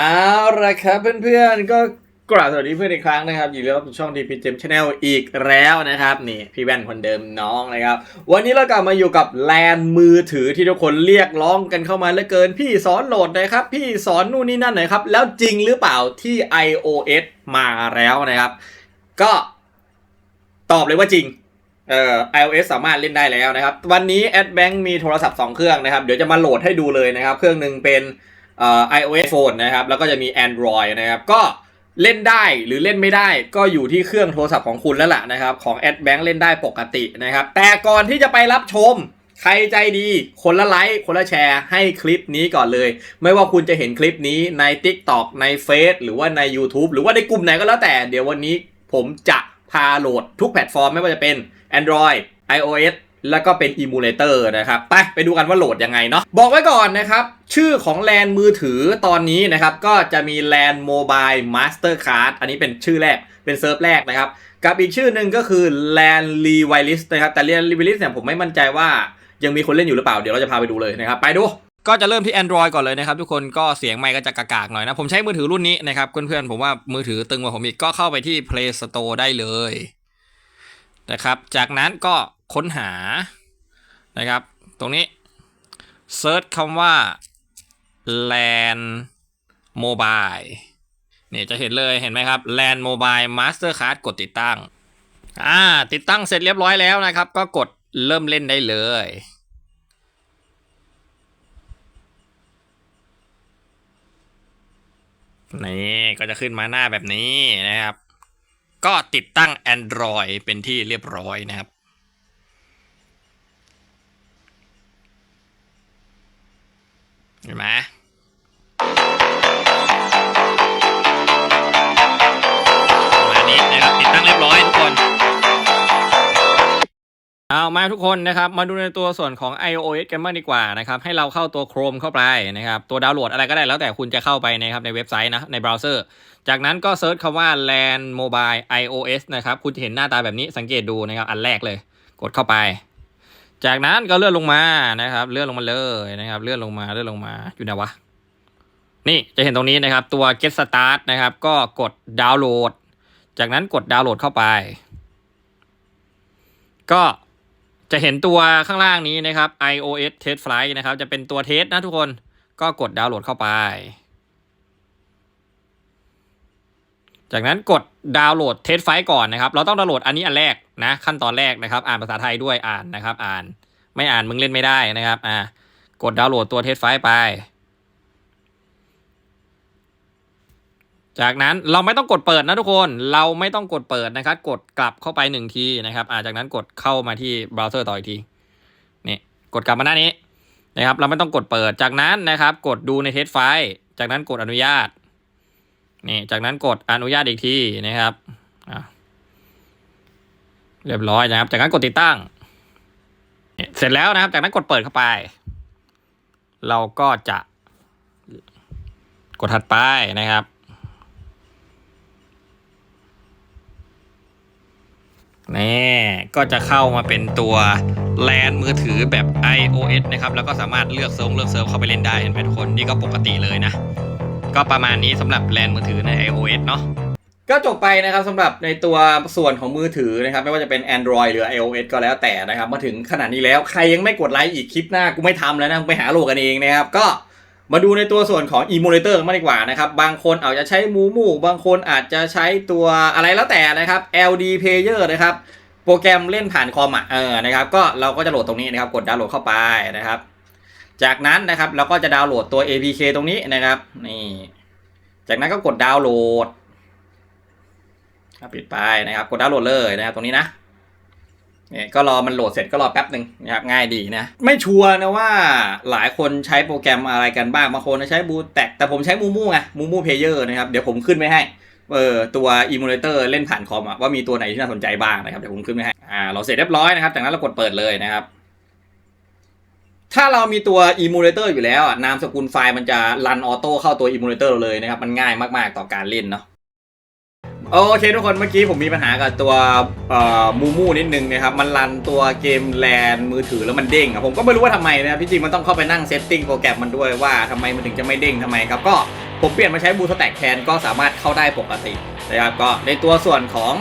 เอาละครับเพื่อนๆก็กราบสวัสดีเพื่อนอีกครั้งนะครับอยินดีต้อนรับสู่ช่องดีพีเจมชาแนลอีกแล้วนะครับนี่พี่แว่นคนเดิมน้องนะครับ วันนี้เรากลับมาอยู่กับแลนมือถือที่ทุกคนเรียกร้องกันเข้ามาเหลือเกิน พี่สอนโหลดนะครับ พี่สอนนู่นนี่นั่นหน่อยครับ แล้วจริงหรือเปล่าที่ iOS มาแล้วนะครับ ก็ตอบเลยว่าจริงเอ่อ iOS สามารถเล่นได้แล้วนะครับ วันนี้ AdBank มีโทรศัพท์ 2 เครื่องนะครับ เดี๋ยวจะมาโหลดให้ดูเลยนะครับ เครื่องหนึ่งเป็น iOS phone นะครับ แล้วก็จะมี Android นะครับ ก็เล่นได้หรือเล่นไม่ได้ก็อยู่ที่เครื่องโทรศัพท์ของคุณแล้วล่ะนะครับ ของ AdBank เล่นได้ปกตินะครับ แต่ก่อนที่จะไปรับชมใครใจดี คนละไลค์คนละแชร์ให้คลิปนี้ก่อนเลย ไม่ว่าคุณจะเห็นคลิปนี้ใน TikTok ใน Face หรือว่าใน YouTube หรือว่าในกลุ่มไหนก็แล้วแต่เดี๋ยววันนี้ผมจะพาโหลดทุกแพลตฟอร์มไม่ว่าจะเป็น Android iOS แล้วก็เป็น Emulator นะครับไปไปดูกันว่าโหลดยังไงเนาะบอกไว้ก่อนนะครับ ชื่อของแลนมือถือตอนนี้นะครับ ก็จะมี LAN Mobile Mastercard อันนี้เป็นชื่อแรกเป็นเซิร์ฟแรกนะครับ กับอีกชื่อหนึ่งก็คือ LAN r e w i r e s นะครับ แต่ LAN r e w i r e s เนี่ยผมไม่มั่นใจว่ายังมีคนเล่นอยู่หรือเปล่า เดี๋ยวเราจะพาไปดูเลยนะครับ ไปดูก็จะเริ่มที่ Android ก่อนเลยนะครับ ทุกคนก็เสียงไมค์ก็จะกากๆหน่อยนะ ผมใช้มือถือรุ่นนี้นะครับ เพื่อนๆ ผมว่ามือถือตึงกว่าผมอีกก็เข้าไปที่ Play Store ได้เลย นะครับ จากนั้นก็ค้นหานะครับ ตรงนี้เซิร์ชคำว่า LAN Mobile นี่จะเห็นเลยเห็นไหมครับ LAN Mobile Mastercard กดติดตั้งอ่าติดตั้งเสร็จเรียบร้อยแล้วนะครับ ก็กดเริ่มเล่นได้เลยนี่ก็จะขึ้นมาหน้าแบบนี้นะครับ ก็ติดตั้ง Android เป็นที่เรียบร้อยนะครับ เห็นไหม มาทุกคนนะครับมาดูในตัวส่วนของ iOS กันบ้างดีกว่านะครับให้เราเข้าตัว Chrome เข้าไปนะครับตัวดาวน์โหลดอะไรก็ได้แล้วแต่คุณจะเข้าไปนะครับในเว็บไซต์นะในเบราว์เซอร์ จากนั้นก็เซิร์ชคำว่า LAN Mobile iOS นะครับคุณจะเห็นหน้าตาแบบนี้สังเกตดูนะครับอันแรกเลย กดเข้าไป จากนั้นก็เลื่อนลงมานะครับเลื่อนลงมาเลยนะครับเลื่อนลงมาเลื่อนลงมาอยู่ไหนวะนี่จะเห็นตรงนี้นะครับตัว get start นะครับก็กดดาวน์โหลด จากนั้นกดดาวน์โหลดเข้าไป ก็ จะเห็นตัวข้างล่างนี้นะครับ iOS test flight นะครับ จะเป็นตัวเทสนะทุกคนก็กดดาวน์โหลดเข้าไป จากนั้นกดดาวน์โหลดเทสไฟล์ก่อนนะครับ เราต้องดาวน์โหลดอันนี้อันแรกนะ ขั้นตอนแรกนะครับ อ่านภาษาไทยด้วยอ่านนะครับ อ่านไม่อ่านมึงเล่นไม่ได้นะครับ อ่ากดดาวน์โหลดตัวเทสไฟล์ไป จากนั้นเราไม่ต้องกดเปิดนะทุกคนเราไม่ต้องกดเปิดนะครับ กดกลับเข้าไปหนึ่งทีนะครับอ่าจากนั้นกดเข้ามาที่เบราว์เซอร์ต่ออีกทีนี่กดกลับมาหน้านี้นะครับ เราไม่ต้องกดเปิดจากนั้นนะครับ กดดูในเทสไฟล์ จากนั้นกดอนุญาตนี่จากนั้นกดอนุญาตอีกทีนะครับเรียบร้อยนะครับ จากนั้นกดติดตั้ง เสร็จแล้วนะครับ จากนั้นกดเปิดเข้าไป เราก็จะกดถัดไปนะครับ นี่ก็จะเข้ามาเป็นตัวแลนมือถือแบบ iOS นะครับ แล้วก็สามารถเลือกเซิร์ฟเลือกเซิร์ฟเข้าไปเล่นได้เห็นไหมทุกคน นี่ก็ปกติเลยนะ ก็ประมาณนี้สำหรับแลนมือถือใน iOS เนาะก็จบไปนะครับสำหรับในตัวส่วนของมือถือนะครับ ไม่ว่าจะเป็น Android หรือ iOS ก็แล้วแต่นะครับ มาถึงขนาดนี้แล้วใครยังไม่กดไลค์อีกคลิปหน้ากูไม่ทำแล้วนะไปหาโลกันเองนะครับก็ มาดูในตัวส่วนของ emulator มากดีกว่านะครับ บางคนอาจจะใช้มูมูบางคนอาจจะใช้ตัวอะไรแล้วแต่นะครับ LD Player นะครับ โปรแกรมเล่นผ่านคอมอะเออนะครับ ก็เราก็จะโหลดตรงนี้นะครับ กดดาวน์โหลดเข้าไปนะครับ จากนั้นนะครับเราก็จะดาวน์โหลดตัว APK ตรงนี้นะครับ นี่ จากนั้นก็กดดาวน์โหลดปิดไปนะครับ กดดาวน์โหลดเลยนะครับ ตรงนี้นะ เนี่ยก็รอมันโหลดเสร็จก็รอแป๊บหนึ่งนะครับง่ายดีนะ ไม่ชัวร์นะว่าหลายคนใช้โปรแกรมอะไรกันบ้างบางคนใช้บูแตกแต่ผมใช้มูมูไงมูมูเพเยอร์นะครับ เดี๋ยวผมขึ้นไว้ให้เออตัว emulator เล่นผ่านคอมอะว่ามีตัวไหนที่น่าสนใจบ้างนะครับเดี๋ยวผมขึ้นไว้ให้อ่าเราเสร็จเรียบร้อยนะครับ จากนั้นเรากดเปิดเลยนะครับ ถ้าเรามีตัว emulator อร์อยู่แล้วอะนามสกุลไฟล์มันจะรันออโต้เข้าตัว emulator เราเลยนะครับ มันง่ายมากๆต่อการเล่นเนาะ โอเคทุกคนเมื่อกี้ผมมีปัญหากับตัวมูมูนิดนึงนะครับมันรันตัวเกมแลนมือถือแล้วมันเด้งอะผมก็ไม่รู้ว่าทำไมนะครับที่จริงมันต้องเข้าไปนั่งเซตติ้งโปรแกรมมันด้วยว่าทำไมมันถึงจะไม่เด้งทำไมครับก็ผมเปลี่ยนมาใช้บูสแต็กแทนก็สามารถเข้าได้ปกตินะครับก็ในตัวส่วนของ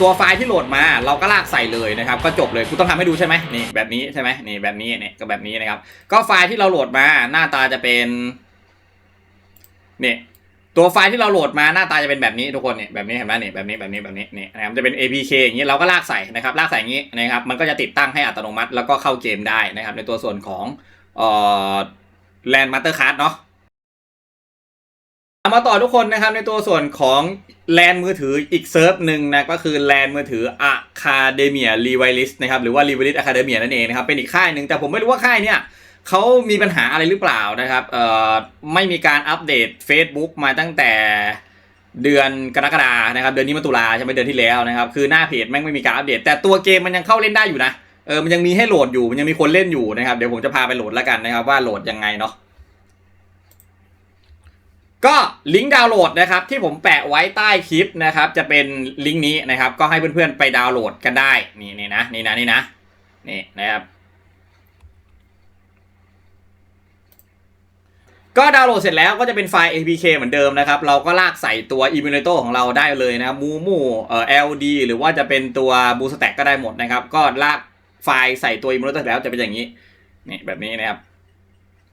ตัวไฟล์ที่โหลดมาเราก็ลากใส่เลยนะครับก็จบเลยกูต้องทำให้ดูใช่ไหมนี่แบบนี้ใช่ไหมนี่แบบนี้เนี่ยก็แบบนี้นะครับก็ไฟล์ที่เราโหลดมาหน้าตาจะเป็นเนี่ย ตัวไฟล์ที่เราโหลดมาหน้าตาจะเป็นแบบนี้ทุกคนเนี่ยแบบนี้เห็นไหมเนี่ยแบบนี้แบบนี้แบบนี้เนี่ยนะครับจะเป็น APK อย่างนี้เราก็ลากใส่นะครับลากใส่อย่างนี้นะครับมันก็จะติดตั้งให้อัตโนมัติ แล้วก็เข้าเกมได้นะครับ ในตัวส่วนของเอ่อ Land Master Card เนาะมาต่อทุกคนนะครับในตัวส่วนของแลนมือถืออีกเซิร์ฟหนึ่งนะก็คือแลนมือถือ Academia r e v i l i s t นะครับหรือว่า r e v i l i s t Academia นั่นเองนะครับเป็นอีกค่ายหนึ่งแต่ผมไม่รู้ว่าค่ายเนี่ย เขามีปัญหาอะไรหรือเปล่านะครับเอ่อไม่มีการอัปเดต Facebook มาตั้งแต่เดือนกรกฎานะครับเดือนนี้มาตุลาใช่ไหมเดือนที่แล้วนะครับคือหน้าเพจแม่งไม่มีการอัปเดต แต่ตัวเกมมันยังเข้าเล่นได้อยู่นะเออมันยังมีให้โหลดอยู่มันยังมีคนเล่นอยู่นะครับเดี๋ยวผมจะพาไปโหลดแล้วกันนะครับว่าโหลดยังไงเนาะก็ลิงก์ดาวน์โหลดนะครับที่ผมแปะไว้ใต้คลิปนะครับจะเป็นลิงก์นี้นะครับก็ให้เพื่อนๆไปดาวน์โหลดกันได้นี่นี่นะนี่นะนี่นะนี่นะครับ ก็ดาวน์โหลดเสร็จแล้วก็จะเป็นไฟล์ APK เหมือนเดิมนะครับ เราก็ลากใส่ตัว emulator ของเราได้เลยนะมูมูเอ่อ LD หรือว่าจะเป็นตัว BootStack ก็ได้หมดนะครับ ก็ลากไฟล์ใส่ตัว emulator แล้วจะเป็นอย่างนี้นี่แบบนี้นะครับ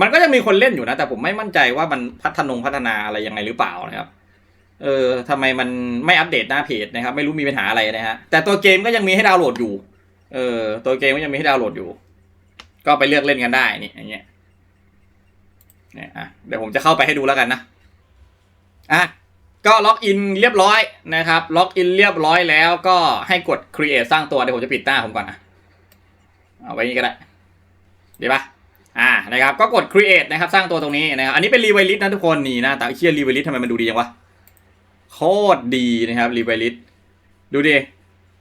มันก็ยังมีคนเล่นอยู่นะ แต่ผมไม่มั่นใจว่ามันพัฒนงพัฒนาอะไรยังไงหรือเปล่านะครับ เออทำไมมันไม่อัปเดตหน้าเพจนะครับ ไม่รู้มีปัญหาอะไรนะฮะแต่ตัวเกมก็ยังมีให้ดาวน์โหลดอยู่ เออตัวเกมก็ยังมีให้ดาวน์โหลดอยู่ ก็ไปเลือกเล่นกันได้นี่อย่างเงี้ย เนี่ยอะเดี๋ยวผมจะเข้าไปให้ดูแล้วกันนะอะก็ล็อกอินเรียบร้อยนะครับ ล็อกอินเรียบร้อยแล้วก็ให้กด create สร้างตัวเดี๋ยวผมจะปิดหน้าผมก่อนนะเอาไว้นี่ก็ได้ดีปะอ่านะครับก็กด create นะครับ สร้างตัวตรงนี้นะครับอันนี้เป็น r e v i l i t นะทุกคนนี่นะแต่เชีย r e v i l i t ทำไมมันดูดีจังวะโคตรดีนะครับ r e v i l i t ดูดิ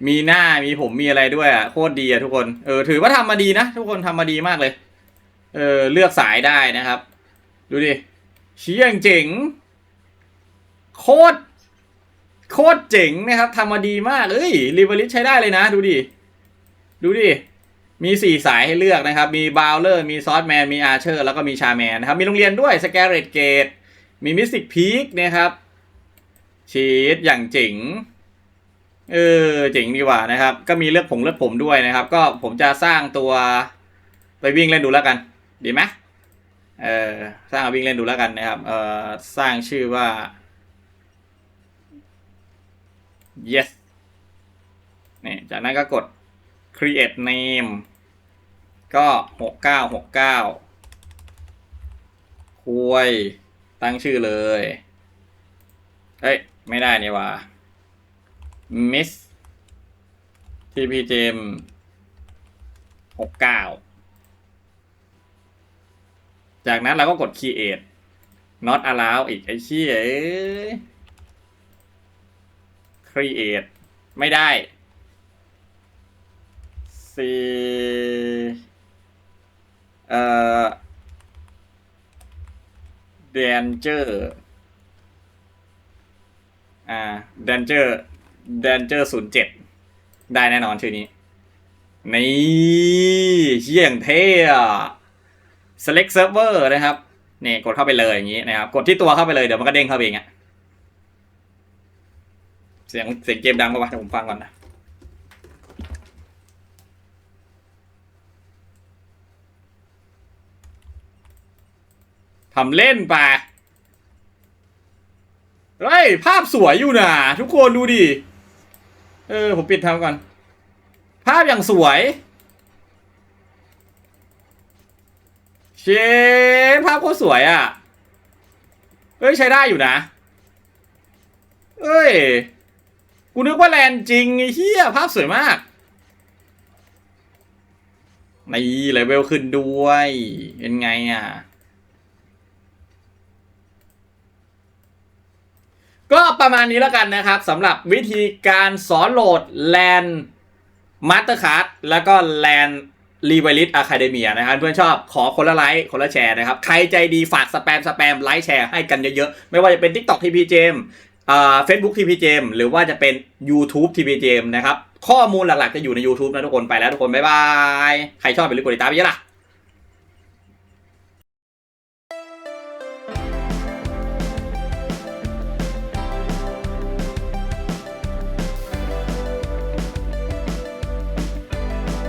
มีหน้ามีผมมีอะไรด้วยอะโคตรดีอะทุกคนเออถือว่าทำมาดีนะ ทุกคนทำมาดีมากเลย เออเลือกสายได้นะครับ ดูดิเชี่ยงเจ๋ง โคตร โคตรเจ๋งนะครับทำมาดีมากเอ้ย r e v i l i t ใช้ได้เลยนะ ดูดิ ดูดิ มี4สายให้เลือกนะครับ มีบาวเลอร์ มีซอสแมน มีอาร์เชอร์ แล้วก็มีชาแมนนะครับ มีโรงเรียนด้วยสแกเรตเกต มีมิสติกพีคนะครับ ชีสอย่างเจ๋งเออเจ๋งดีกว่านะครับ ก็มีเลือกผงเลือกผมด้วยนะครับ ก็ผมจะสร้างตัวไปวิ่งเล่นดูแล้วกัน ดีไหม เออสร้างเอาวิ่งเล่นดูแล้วกันนะครับเออสร้างชื่อว่า yes นี่จากนั้นก็กด create name ก็หกเก้าหกเก้าคุยตั้งชื่อเลย เอ้ย ไม่ได้นี่ว่า miss TPGM หกเก้า จากนั้นเราก็กด create not allow อีกไอ้เชี่ยเอ้ create ไม่ได้ C เอ่อ Danger อ่า Danger Danger ศูนย์เจ็ดได้แน่นอนชื่อนี้ นี่เชี่ยงเท่อะ select server นะครับนี่กดเข้าไปเลยอย่างนี้นะครับ กดที่ตัวเข้าไปเลยเดี๋ยวมันก็เด้งเข้าไปเองอะเสียงเสียงเกมดังปะวะเดี๋ยวผมฟังก่อนนะทำเล่นไปเฮ้ยภาพสวยอยู่นะทุกคนดูดิ เออ ผมปิดทำก่อน ภาพอย่างสวย เชฟภาพโคตรสวยอะ่ะ เฮ้ย ใช้ได้อยู่นะ เอ้ย กูนึกว่าแลนจริงไอ้เหี้ยภาพสวยมาก นี่เลเวลขึ้นด้วย เป็นไงอะ ก็ประมาณนี้แล้วกันนะครับสำหรับวิธีการสอนโหลด LAN Mastercard แล้วก็แลน รีไวลิสอะคาเดเมียนะครับเพื่อนชอบขอคนละไลค์คนละแชร์นะครับ ใครใจดีฝากสแปมสแปมไลค์แชร์ให้กันเยอะๆ ไม่ว่าจะเป็น TikTok TP Jam เฟซบุ๊กทีพีเจมหรือว่าจะเป็น YouTube ทีพีเจมนะครับ ข้อมูลหลักๆ จะอยู่ใน YouTube นะทุกคนไปแล้วทุกคน บ๊ายบาย ใครชอบไปรึกดติดตามไปเยอะล่ะ